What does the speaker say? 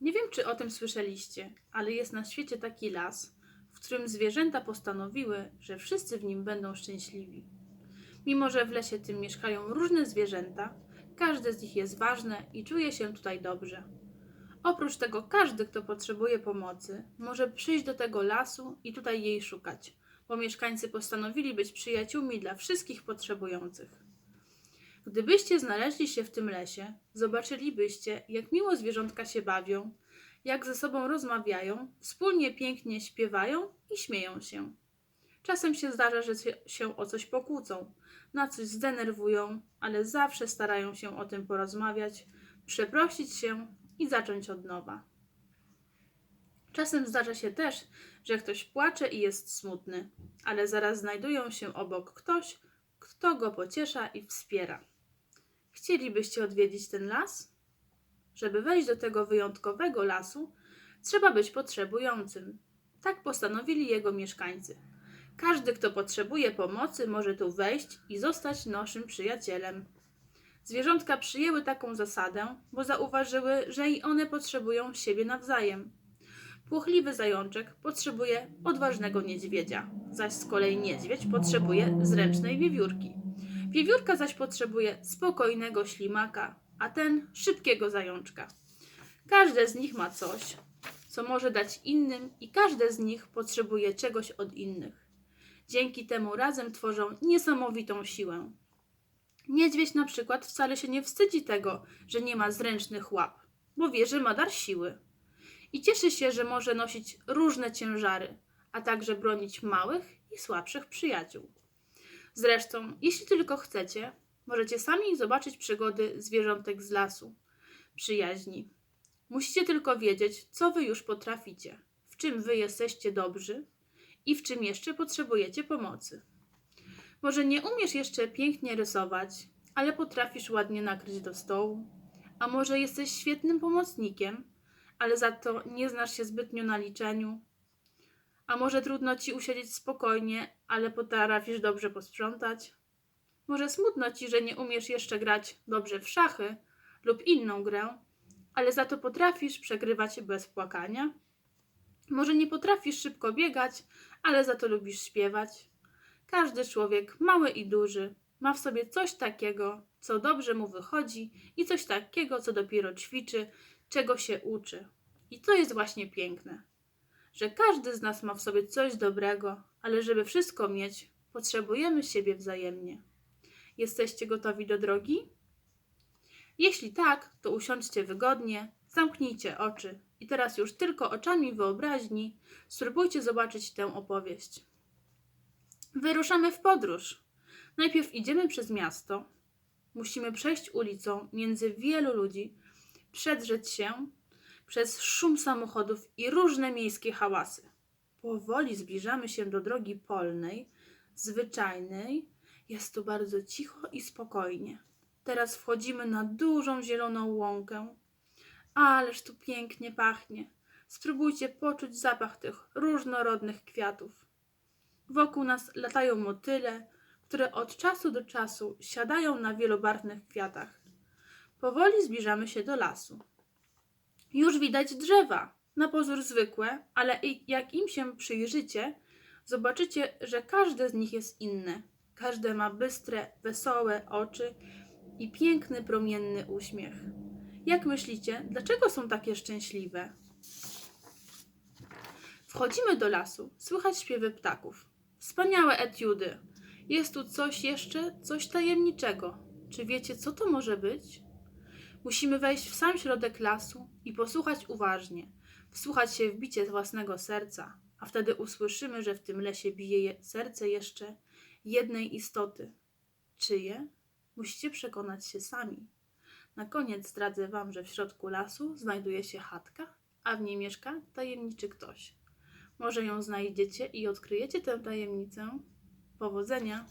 Nie wiem, czy o tym słyszeliście, ale jest na świecie taki las, w którym zwierzęta postanowiły, że wszyscy w nim będą szczęśliwi. Mimo, że w lesie tym mieszkają różne zwierzęta, każde z nich jest ważne i czuje się tutaj dobrze. Oprócz tego, każdy, kto potrzebuje pomocy, może przyjść do tego lasu i tutaj jej szukać, bo mieszkańcy postanowili być przyjaciółmi dla wszystkich potrzebujących. Gdybyście znaleźli się w tym lesie, zobaczylibyście, jak miło zwierzątka się bawią, jak ze sobą rozmawiają, wspólnie pięknie śpiewają i śmieją się. Czasem się zdarza, że się- o coś pokłócą, na coś zdenerwują, ale zawsze starają się o tym porozmawiać, przeprosić się i zacząć od nowa. Czasem zdarza się też, że ktoś płacze i jest smutny, ale zaraz znajdują się obok ktoś, kto go pociesza i wspiera. Chcielibyście odwiedzić ten las? Żeby wejść do tego wyjątkowego lasu, trzeba być potrzebującym. Tak postanowili jego mieszkańcy. Każdy, kto potrzebuje pomocy, może tu wejść i zostać naszym przyjacielem. Zwierzątka przyjęły taką zasadę, bo zauważyły, że i one potrzebują siebie nawzajem. Płochliwy zajączek potrzebuje odważnego niedźwiedzia, zaś z kolei niedźwiedź potrzebuje zręcznej wiewiórki. Wiewiórka zaś potrzebuje spokojnego ślimaka, a ten szybkiego zajączka. Każde z nich ma coś, co może dać innym, i każde z nich potrzebuje czegoś od innych. Dzięki temu razem tworzą niesamowitą siłę. Niedźwiedź na przykład wcale się nie wstydzi tego, że nie ma zręcznych łap, bo wie, że ma dar siły. I cieszy się, że może nosić różne ciężary, a także bronić małych i słabszych przyjaciół. Zresztą, jeśli tylko chcecie, możecie sami zobaczyć przygody zwierzątek z lasu, przyjaźni. Musicie tylko wiedzieć, co wy już potraficie, w czym wy jesteście dobrzy i w czym jeszcze potrzebujecie pomocy. Może nie umiesz jeszcze pięknie rysować, ale potrafisz ładnie nakryć do stołu, a może jesteś świetnym pomocnikiem, ale za to nie znasz się zbytnio na liczeniu. A może trudno ci usiedzieć spokojnie, ale potrafisz dobrze posprzątać? Może smutno ci, że nie umiesz jeszcze grać dobrze w szachy lub inną grę, ale za to potrafisz przegrywać bez płakania? Może nie potrafisz szybko biegać, ale za to lubisz śpiewać? Każdy człowiek, mały i duży, ma w sobie coś takiego, co dobrze mu wychodzi i coś takiego, co dopiero ćwiczy, czego się uczy. I to jest właśnie piękne, że każdy z nas ma w sobie coś dobrego, ale żeby wszystko mieć, potrzebujemy siebie wzajemnie. Jesteście gotowi do drogi? Jeśli tak, to usiądźcie wygodnie, zamknijcie oczy i teraz już tylko oczami wyobraźni spróbujcie zobaczyć tę opowieść. Wyruszamy w podróż. Najpierw idziemy przez miasto. Musimy przejść ulicą między wielu ludzi, przedrzeć się przez szum samochodów i różne miejskie hałasy. Powoli zbliżamy się do drogi polnej, zwyczajnej. Jest tu bardzo cicho i spokojnie. Teraz wchodzimy na dużą zieloną łąkę. Ależ tu pięknie pachnie. Spróbujcie poczuć zapach tych różnorodnych kwiatów. Wokół nas latają motyle, które od czasu do czasu siadają na wielobarwnych kwiatach. Powoli zbliżamy się do lasu. Już widać drzewa, na pozór zwykłe, ale jak im się przyjrzycie, zobaczycie, że każde z nich jest inne. Każde ma bystre, wesołe oczy i piękny, promienny uśmiech. Jak myślicie, dlaczego są takie szczęśliwe? Wchodzimy do lasu, słychać śpiewy ptaków. Wspaniałe etiudy. Jest tu coś jeszcze, coś tajemniczego. Czy wiecie, co to może być? Musimy wejść w sam środek lasu i posłuchać uważnie, wsłuchać się w bicie własnego serca, a wtedy usłyszymy, że w tym lesie bije je- serce jeszcze jednej istoty. Czyje? Musicie przekonać się sami. Na koniec zdradzę Wam, że w środku lasu znajduje się chatka, a w niej mieszka tajemniczy ktoś. Może ją znajdziecie i odkryjecie tę tajemnicę. Powodzenia!